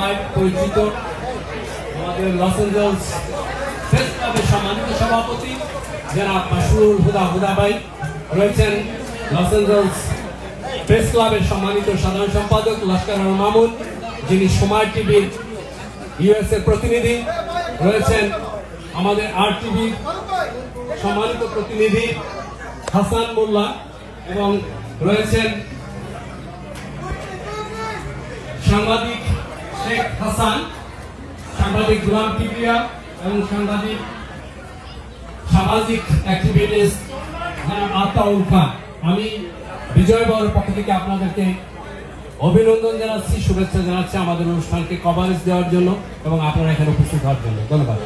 সবাই পরিচিত আমাদের লস এঞ্জেলস প্রেস ক্লাবের সম্মানিত সভাপতি জনাব মাসরুল হুদা হুদা ভাই রয়েছেন লস এঞ্জেলস প্রেস ক্লাবের সম্মানিত সাধারণ সম্পাদক লস্কর মামুন, যিনি সময় টিভির ইউএস এর প্রতিনিধি রয়েছেন আমাদের আর টিভির সম্মানিত প্রতিনিধি হাসান মোল্লা এবং রয়েছেন সাংবাদিক শেখ হাসান, সাংবাদিক গুলাম এবং সাংবাদিক সামাজিক আতাউল খান। আমি বিজয় বাবুর পক্ষ থেকে আপনাদেরকে অভিনন্দন জানাচ্ছি, শুভেচ্ছা জানাচ্ছি আমাদের অনুষ্ঠানকে কভারেজ দেওয়ার জন্য এবং আপনারা এখানে উপস্থিত হওয়ার জন্য। ধন্যবাদ।